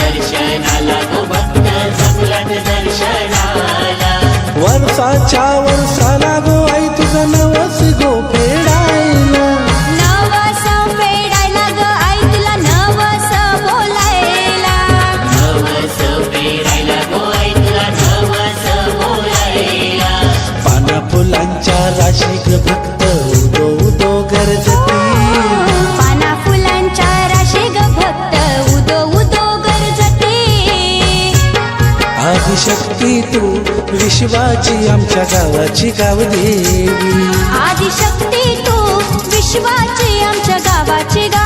दर्शनाला गो भक्त जमलात दर्शनाला वर्षाच्या वर्षाला गो आई तुझं नवस गो फेडायला नवस फेडायला ग आई तुला नवस बोलायला. नवस पेरायला गो आई तुला नवस बोलायला. पाना फुलांच्या राशीक भक्त आदिशक्ती तू विश्वाची आमच्या गावाची गावदेवी. आदिशक्ती तू विश्वाची आमच्या गावाची गाव